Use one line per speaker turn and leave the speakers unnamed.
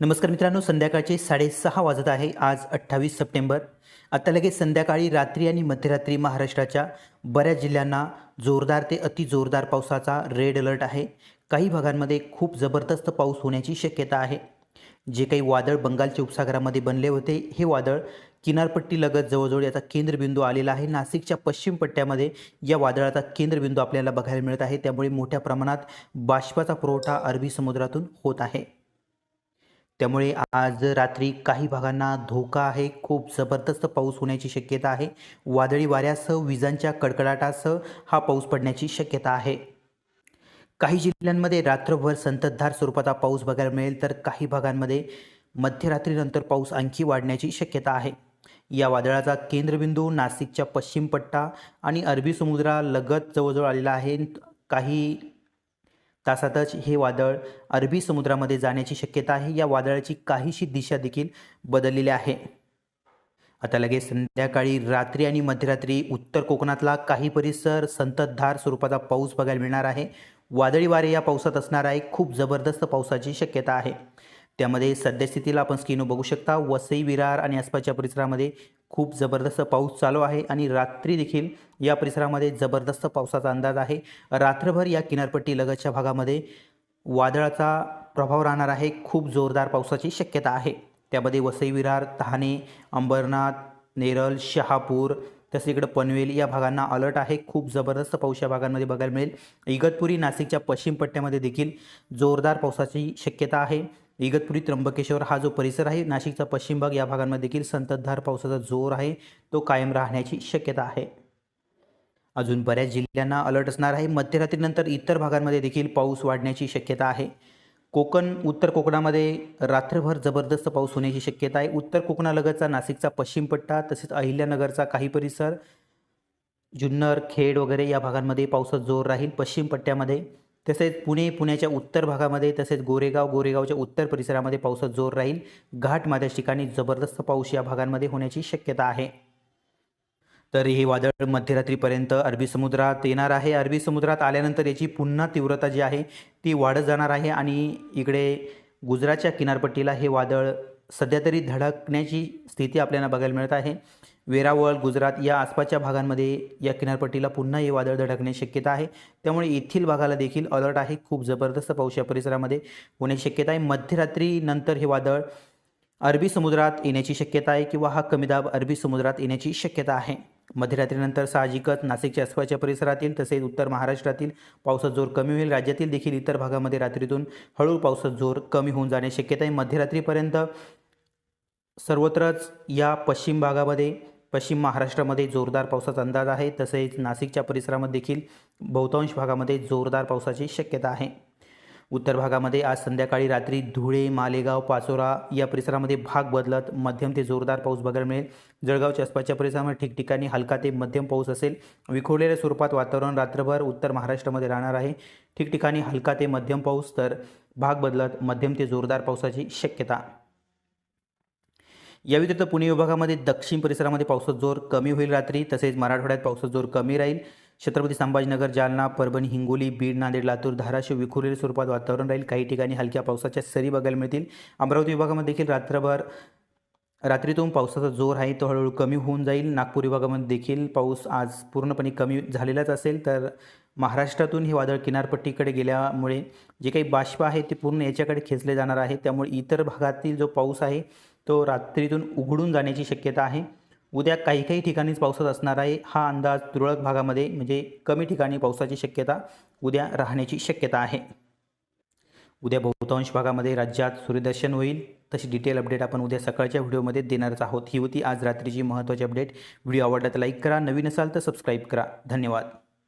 नमस्कार मित्रांनो संध्याकाळचे साडेसहा वाजत आहे. आज अठ्ठावीस सप्टेंबर. आता लगेच संध्याकाळी रात्री आणि मध्यरात्री महाराष्ट्राच्या बऱ्याच जिल्ह्यांना जोरदार ते अति जोरदार पावसाचा रेड अलर्ट आहे. काही भागांमध्ये खूप जबरदस्त पाऊस होण्याची शक्यता आहे. जे काही वादळ बंगालच्या उपसागरामध्ये बनले होते हे वादळ किनारपट्टी लगत जवळजवळ याचा केंद्रबिंदू आलेला आहे. नाशिकच्या पश्चिम पट्ट्यामध्ये या वादळाचा केंद्रबिंदू आपल्याला बघायला मिळत आहे. त्यामुळे मोठ्या प्रमाणात बाष्पाचा पुरवठा अरबी समुद्रातून होत आहे. त्यामुळे आज रात्री काही भागांना धोका आहे. खूप जबरदस्त पाऊस होण्याची शक्यता आहे. वादळी वाऱ्यासह विजांच्या कडकडाटासह हा पाऊस पडण्याची शक्यता आहे. काही जिल्ह्यांमध्ये रात्रभर संततधार स्वरूपाचा पाऊस बघायला मिळेल तर काही भागांमध्ये मध्यरात्रीनंतर पाऊस आणखी वाढण्याची शक्यता आहे. या वादळाचा केंद्रबिंदू नाशिकच्या पश्चिम पट्टा आणि अरबी समुद्रालगत जवळजवळ आलेला आहे. काही तासातच हे वादळ अरबी समुद्रामध्ये जाण्याची शक्यता आहे. या वादळाची काहीशी दिशा देखील बदललेली आहे. आता लगेच संध्याकाळी रात्री आणि मध्यरात्री उत्तर कोकणातला काही परिसर संततधार स्वरूपाचा पाऊस बघायला मिळणार आहे. वादळी वारे या पावसात असणार आहे खूप जबरदस्त पावसाची शक्यता आहे. त्यामध्ये सद्यस्थितीला आपण स्क्रीनवर बघू शकता. वसई विरार आणि आसपासच्या परिसरामध्ये खूप जबरदस्त पाऊस चालू आहे आणि रात्री देखील या परिसरामध्ये जबरदस्त पावसाचा अंदाज आहे. रात्रभर या किनारपट्टी लगतच्या भागामध्ये वादळाचा प्रभाव राहणार आहे. खूप जोरदार पावसाची शक्यता आहे. त्यामध्ये वसई विरार ठाणे अंबरनाथ नेरल शहापूर तसे इकडं पनवेल या भागांना अलर्ट आहे. खूप जबरदस्त पाऊस या भागांमध्ये बघायला मिळेल. इगतपुरी नाशिकच्या पश्चिम पट्ट्यामध्ये देखील जोरदार पावसाची शक्यता आहे. इगतपुरी त्र्यंबकेश्वर हा जो परिसर आहे नाशिकचा पश्चिम भाग या भागांमध्ये देखील संततधार पावसाचा जोर आहे तो कायम राहण्याची शक्यता आहे. अजून बऱ्याच जिल्ह्यांना अलर्ट असणार आहे. मध्यरात्रीनंतर इतर भागांमध्ये देखील पाऊस वाढण्याची शक्यता आहे. कोकण उत्तर कोकणामध्ये रात्रभर जबरदस्त पाऊस होण्याची शक्यता आहे. उत्तर कोकणालगतचा नाशिकचा पश्चिम पट्टा तसेच अहिल्यानगरचा काही परिसर जुन्नर खेड वगैरे या भागांमध्ये पावसाचा जोर राहील. पश्चिम पट्ट्यामध्ये तसेच पुणे पुण्याच्या उत्तर भागामध्ये तसेच गोरेगाव गोरेगावच्या उत्तर परिसरामध्ये पावसात जोर राहील. घाटमाथ्या ठिकाणी जबरदस्त पाऊस या भागांमध्ये होण्याची शक्यता आहे. तर हे वादळ मध्यरात्रीपर्यंत अरबी समुद्रात येणार आहे. अरबी समुद्रात आल्यानंतर याची पुन्हा तीव्रता जी आहे ती वाढत जाणार आहे आणि इकडे गुजरातच्या किनारपट्टीला हे वादळ सध्या तरी धडकण्याची स्थिती आपल्याला बघायला मिळत आहे. वेरावळ गुजरात या आसपासच्या भागांमध्ये या किनारपट्टीला पुन्हा हे वादळ धडकण्याची शक्यता आहे. त्यामुळे येथील भागाला देखील अलर्ट आहे. खूप जबरदस्त पाऊस या परिसरामध्ये होण्याची शक्यता आहे. मध्यरात्रीनंतर हे वादळ अरबी समुद्रात येण्याची शक्यता आहे किंवा हा कमी दाब अरबी समुद्रात येण्याची शक्यता आहे. मध्यरात्रीनंतर साहजिकच नाशिकच्या आसपासच्या परिसरातील तसेच उत्तर महाराष्ट्रातील पावसाचा जोर कमी होईल. राज्यातील देखील इतर भागामध्ये रात्रीतून हळूहळू पावसाचा जोर कमी होऊन जाण्याची शक्यता आहे. मध्यरात्रीपर्यंत सर्वत्रच या पश्चिम भागामध्ये पश्चिम महाराष्ट्रामध्ये जोरदार पावसाचा अंदाज आहे. तसेच नाशिकच्या परिसरामध्ये देखील बहुतांश भागामध्ये जोरदार पावसाची शक्यता आहे. उत्तर भागामध्ये आज संध्याकाळी रात्री धुळे मालेगाव पाचोरा या परिसरामध्ये भाग बदलत मध्यम ते जोरदार पाऊस बघायला मिळेल. जळगावच्या आसपासच्या परिसरामध्ये ठिकठिकाणी हलका ते मध्यम पाऊस असेल. विखुरलेल्या स्वरूपात वातावरण रात्रभर उत्तर महाराष्ट्रामध्ये राहणार आहे. ठिकठिकाणी हलका ते मध्यम पाऊस तर भाग बदलत मध्यम ते जोरदार पावसाची शक्यता. या व्यतिरिक्त पुणे विभागामध्ये दक्षिण परिसरामध्ये पावसाचा जोर कमी होईल रात्री तसेच मराठवाड्यात पावसाचा जोर कमी राहील. छत्रपती संभाजीनगर जालना परभणी हिंगोली बीड नांदेड लातूर धाराशिव विखुरलेल्या स्वरूपात वातावरण राहील. काही ठिकाणी हलक्या पावसाच्या सरी बघायला मिळतील. अमरावती विभागामध्ये देखील रात्रभर रात्रीतून पावसाचा जोर आहे तो हळूहळू कमी होऊन जाईल. नागपूर विभागामध्ये देखील पाऊस आज पूर्णपणे कमी झालेलाच असेल. तर महाराष्ट्रातून हे वादळ किनारपट्टीकडे गेल्यामुळे जे काही बाष्प आहे ते पूर्ण याच्याकडे खेचले जाणार आहे. त्यामुळे इतर भागातील जो पाऊस आहे तो रात्रीतून उघडून जाण्याची शक्यता आहे. उद्या काही काही ठिकाणीच पावसात असणार आहे. हा अंदाज तुरळक भागामध्ये म्हणजे कमी ठिकाणी पावसाची शक्यता उद्या राहण्याची शक्यता आहे. उद्या बहुतांश भागामध्ये राज्यात सूर्यदर्शन होईल. तशी डिटेल अपडेट आपण उद्या सकाळच्या व्हिडिओमध्ये देणारच आहोत. ही होती आज रात्रीची महत्त्वाची अपडेट व्हिडिओ आवडला तर लाईक करा. नवीन असाल तर सबस्क्राईब करा. धन्यवाद.